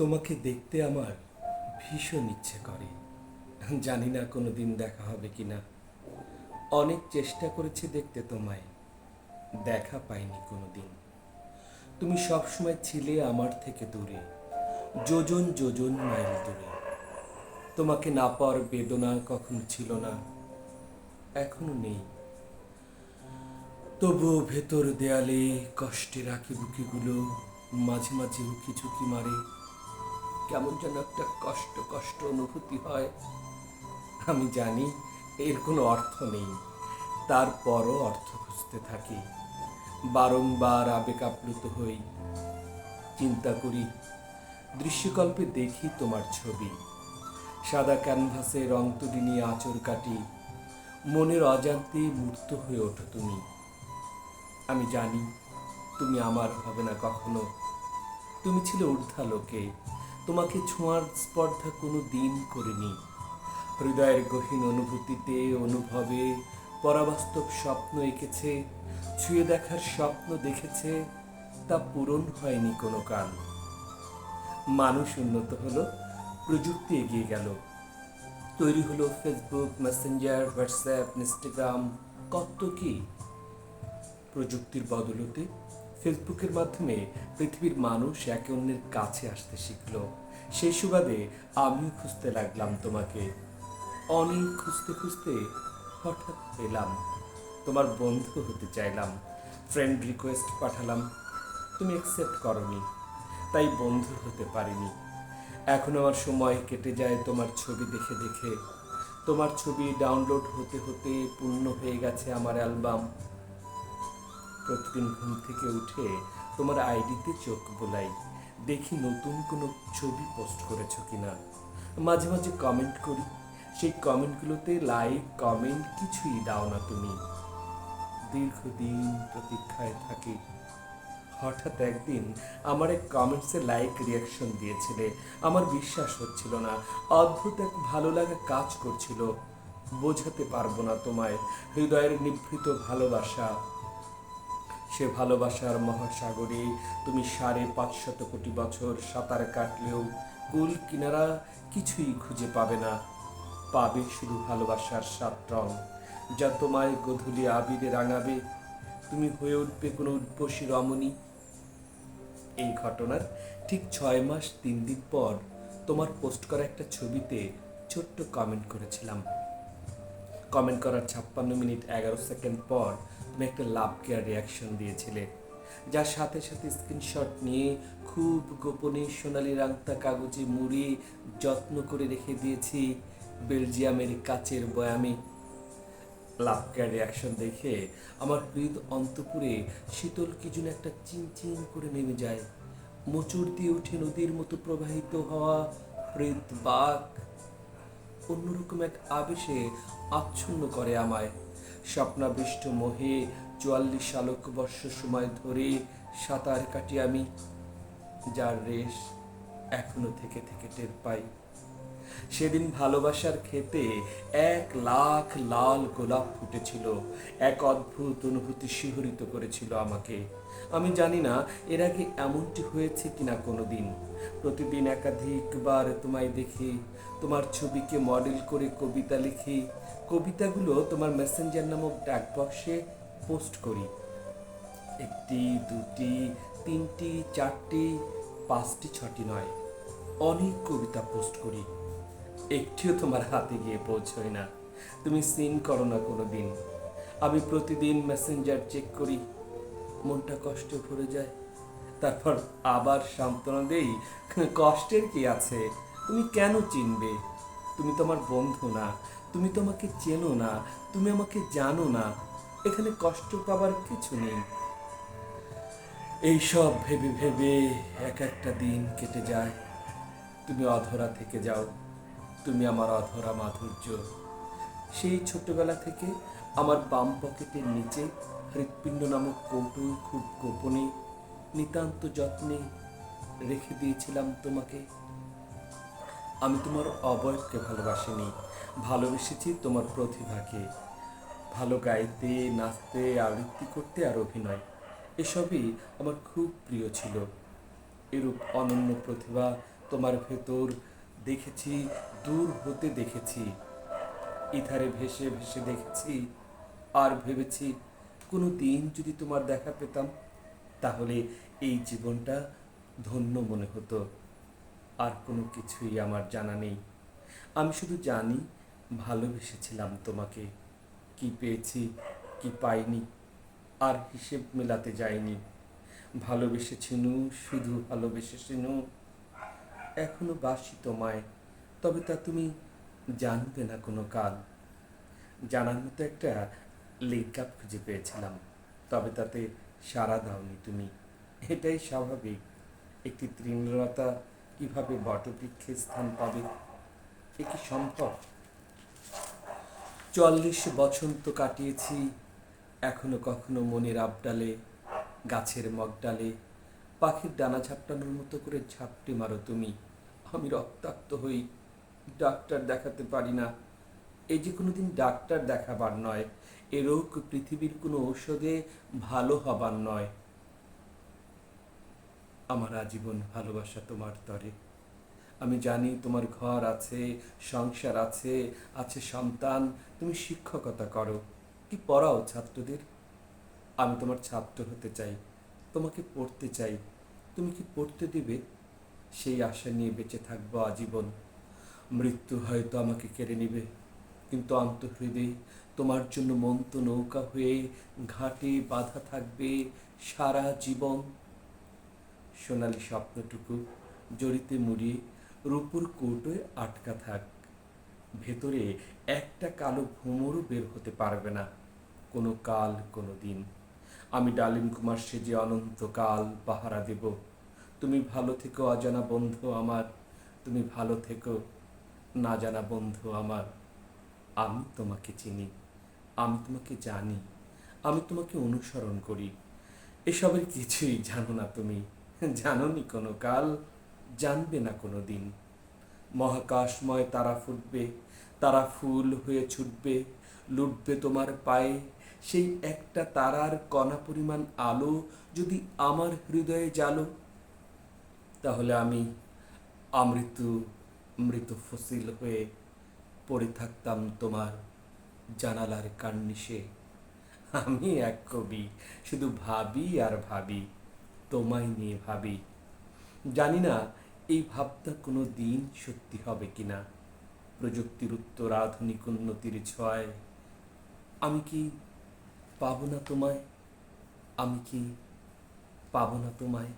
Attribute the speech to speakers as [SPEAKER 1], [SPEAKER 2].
[SPEAKER 1] তোমাকে দেখতে আমার ভীষণ ইচ্ছে করে। জানি না কোনো দিন দেখা হবে কি না অনেক চেষ্টা করেছি দেখতে তোমায়। দেখা পাইনি কোনো দিন তুমি সবসময় ছিলে আমার থেকে দূরে। যোজন যোজন মাইল দূরে। তোমাকে না পাওয়ার বেদনা কখনো ছিল না। এখনও নেই। তবুও ভেতর দেয়ালে কষ্টে রাখি বুকিগুলো মাঝে মাঝে উকি ঝুঁকি মারে? কেমন যেন একটা কষ্ট কষ্ট অনুভূতি হয়। আমি জানি এর কোনো অর্থ নেই। তারপরও অর্থ খুঁজতে থাকি। বারংবার আবেগ আপ্লুত হই। চিন্তা করি, দৃশ্যকল্পে দেখি তোমার ছবি। সাদা ক্যানভাসে রং তুলি নিয়ে আঁচড় কাটি। মনের অজান্তে মূর্ত হয়ে ওঠো তুমি। আমি জানি তুমি আমার হবে না কখনো। তুমি ছিলে ঊর্ধ্বালোকে। তোমাকে ছোঁয়ার স্পর্ধা কোনো দিন করিনি। হৃদয়ের গহীন অনুভূতিতে, অনুভবে পরাবাস্তব স্বপ্ন এঁকেছে, ছুঁয়ে দেখার স্বপ্ন দেখেছে, তা পূরণ হয়নি কোনো কাল। মানুষ উন্নত হলো, প্রযুক্তি এগিয়ে গেল। তৈরি হলো ফেসবুক মেসেঞ্জার হোয়াটসঅ্যাপ ইনস্টাগ্রাম কত কি? প্রযুক্তির বদলতে ফেসবুকের মাধ্যমে পৃথিবীর মানুষ একে অন্যের কাছে আসতে শিখল। সেই সুবাদে আমিও খুঁজতে লাগলাম তোমাকে। অনেক খুঁজতে খুঁজতে হঠাৎ পেলাম। তোমার বন্ধু হতে চাইলাম। ফ্রেন্ড রিকোয়েস্ট পাঠালাম। তুমি অ্যাকসেপ্ট করনি। তাই বন্ধু হতে পারিনি। এখন আমার সময় কেটে যায় তোমার ছবি দেখে দেখে। তোমার ছবি ডাউনলোড হতে হতে পূর্ণ হয়ে গেছে আমার অ্যালবাম। প্রতিদিন ঘুম থেকে উঠে তোমার আইডিতে চোখ বোলাই। দেখি নতুন কোনো ছবি পোস্ট করেছ কিনা। মাঝে মাঝে কমেন্ট করি। সেই কমেন্টগুলোতে লাইক কমেন্ট কিছুই দাও না তুমি। দীর্ঘদিন প্রতীক্ষায় থাকি। হঠাৎ একদিন আমার এক কমেন্টসে লাইক রিয়াকশন দিয়েছিলে। আমার বিশ্বাস হচ্ছিল না। অদ্ভুত এক ভালো লাগা কাজ করছিল। বোঝাতে পারব না তোমায়। হৃদয়ের নিভৃত ভালোবাসা। সে ভালোবাসার মহাসাগরে তুমি সাড়ে পাঁচশত কোটি বছর সাঁতার কাটলেও কুল কিনারা কিছুই খুঁজে পাবে না। পাবে শুধু ভালোবাসার সাত রং। যা তোমায় গধূলি আবিরে রাঙাবে। তুমি হয়ে উঠবে কোনো উদ্বসী রমণী। এই ঘটনার ঠিক ছয় মাস তিন দিন পর তোমার পোস্ট করা একটা ছবিতে ছোট্ট কমেন্ট করেছিলাম। কমেন্ট করার ছাপ্পান্ন মিনিট এগারো সেকেন্ড পর তুমি একটা লাভ কেয়ার রিয়াকশন দিয়েছিলে। যার সাথে সাথে স্ক্রিনশট নিয়ে খুব গোপনে সোনালি রাংতা কাগজে মুড়ি যত্ন করে রেখে দিয়েছি বেলজিয়ামের কাচের বয়ামে। লাভ কেয়ার রিয়াকশন দেখে আমার হৃদ অন্তপুরে শীতল কি যেন একটা চিনচিন করে নেমে যায়। মোচড় দিয়ে উঠে নদীর মতো প্রবাহিত হওয়া হৃদ বাক অন্যরকম এক আবেশে আচ্ছন্ন করে আমায়। স্বপ্নাবৃষ্ট মোহে চুয়াল্লিশ আলোক বর্ষ সময় ধরে সাঁতার কাটি আমি, যার রেশ এখনও থেকে থেকে টের পাই। সেদিন ভালোবাসার খেতে এক লাখ লাল গোলাপ ফুটেছিল, এক অদ্ভুত অনুভূতি শিহরিত করেছিল আমাকে। আমি জানি না, এর আগে এমনটি হয়েছে কিনা কোনোদিন। প্রতিদিন একাধিকবার তোমায় দেখি, তোমার ছবিকে মডেল করে কবিতা লিখি, কবিতাগুলো তোমার মেসেঞ্জার নামক ডাকবক্সে পোস্ট করি। একটি, দুটি, তিনটি, চারটি, পাঁচটি, ছটি নয়, অনেক কবিতা পোস্ট করি। একটিও তোমার হাতে গিয়ে পৌঁছয় না। তুমি সিন করো না কোনো দিন আমি প্রতিদিন মেসেঞ্জার চেক করি। মনটা কষ্টে ভরে যায়। তারপর আবার সান্ত্বনা দেই, কষ্টের কি আছে? তুমি কেন চিনবে? তুমি তোমার বন্ধু না, তুমি তোমাকে চেনো না, তুমি আমাকে জানো না, এখানে কষ্ট পাবার কিছু নেই। এইসব ভেবে ভেবে এক একটা দিন কেটে যায়। তুমি অধরা থেকে যাও, তুমি আমার অধরা মাধুর্য। সেই ছোটবেলা থেকে আমার বাম পকেটের নিচে হৃৎপিণ্ড নামক কৌটো খুব গোপনে, নিতান্ত যত্নে রেখে দিয়েছিলাম তোমাকে। আমি তোমার অবয়বকে ভালোবাসিনি, ভালোবেসেছি তোমার প্রতিভাকে। ভালো গাইতে, নাচতে, আবৃত্তি করতে আর অভিনয়, এসবই আমার খুব প্রিয় ছিল। এরূপ অনন্য প্রতিভা তোমার ভেতর দেখেছি, দূর হতে দেখেছি। ইধারে ভেসে ভেসে দেখেছি আর ভেবেছি কোনো দিন যদি তোমার দেখা পেতাম, তাহলে এই জীবনটা ধন্য মনে হতো। আর কোনো কিছুই আমার জানা নেই। আমি শুধু জানি, ভালোবেসেছিলাম তোমাকে। কি পেয়েছি, কি পাইনি, আর হিসেব মেলাতে যায়নি ভালোবেসেছিনু, শুধু ভালোবেসেছিনু। এখনও বাসি তোমায়, তবে তা তুমি জানবে না কোনো কাল। জানার মতো একটা লিঙ্ক খুঁজে পেয়েছিলাম। তবে তাতে সাড়া দাওনি তুমি। এটাই স্বাভাবিক। একটি তৃণলতা কীভাবে বটবৃক্ষে স্থান পাবে? এ কি সম্ভব? চল্লিশ বসন্ত কাটিয়েছি, এখনও কখনো মনের আবডালে, গাছের মগডালে, পাখির ডানা ঝাপটানোর মতো করে ঝাপটে মারো তুমি। আমি রক্তাক্ত হই, ডাক্তার দেখাতে পারি না। এই যে কোনোদিন ডাক্তার দেখাবার নয়, এ রোগ পৃথিবীর কোনো ঔষধে ভালো হবার নয়। আমার আজীবন ভালোবাসা তোমার তরে। আমি জানি তোমার ঘর আছে, সংসার আছে আছে সন্তান, তুমি শিক্ষকতা করো। কি পড়াও ছাত্রদের? আমি তোমার ছাত্র হতে চাই, তোমাকে পড়তে চাই। তুমি কি পড়তে দিবে? সেই আশা নিয়ে বেঁচে থাকব আজীবন। মৃত্যু হয়তো আমাকে কেড়ে নিবে। কিন্তু অন্তহৃদয়ে তোমার জন্য মন্ত নৌকা হয়ে ঘাটে বাধা থাকবে সারা জীবন। সোনালি স্বপ্নটুকু জড়িতে মুড়িয়ে রূপুর কৌটোয় আটকা থাক। ভেতরে একটা কালো ভ্রমরও বের হতে পারবে না। কোনো কাল, কোনো দিন। আমি ডালিম কুমার সেজে অনন্তকাল পাহারা দেব। তুমি ভালো থেকো, অজানা বন্ধু আমার। তুমি ভালো থেকো, না জানা বন্ধু আমার। আমি তোমাকে চিনি, আমি তোমাকে জানি, আমি তোমাকে অনুসরণ করি। এসবের কিছুই জানো না তুমি। জানোনি কোনো কাল, জানবে না কোনো দিন। মহাকাশময় তারা ফুটবে, তারা ফুল হয়ে ছুটবে, লুটবে তোমার পায়ে। সেই একটা তারার কণা পরিমাণ আলো যদি আমার হৃদয়ে জ্বালো, তাহলে আমি আমৃত্যু, মৃত ফসিল হয়ে পড়ে থাকতাম তোমার জানালার কার্নিশে আমি এক কবি, শুধু ভাবি আর ভাবি, তোমায় নিয়ে ভাবি। জানি না এই ভাবটা কোনো দিন সত্যি হবে কিনা। প্রযুক্তির উত্তর, আধুনিক উন্নতির ছয়। আমি কি পাবো না তোমায়? আমি কি পাবো না তোমায়?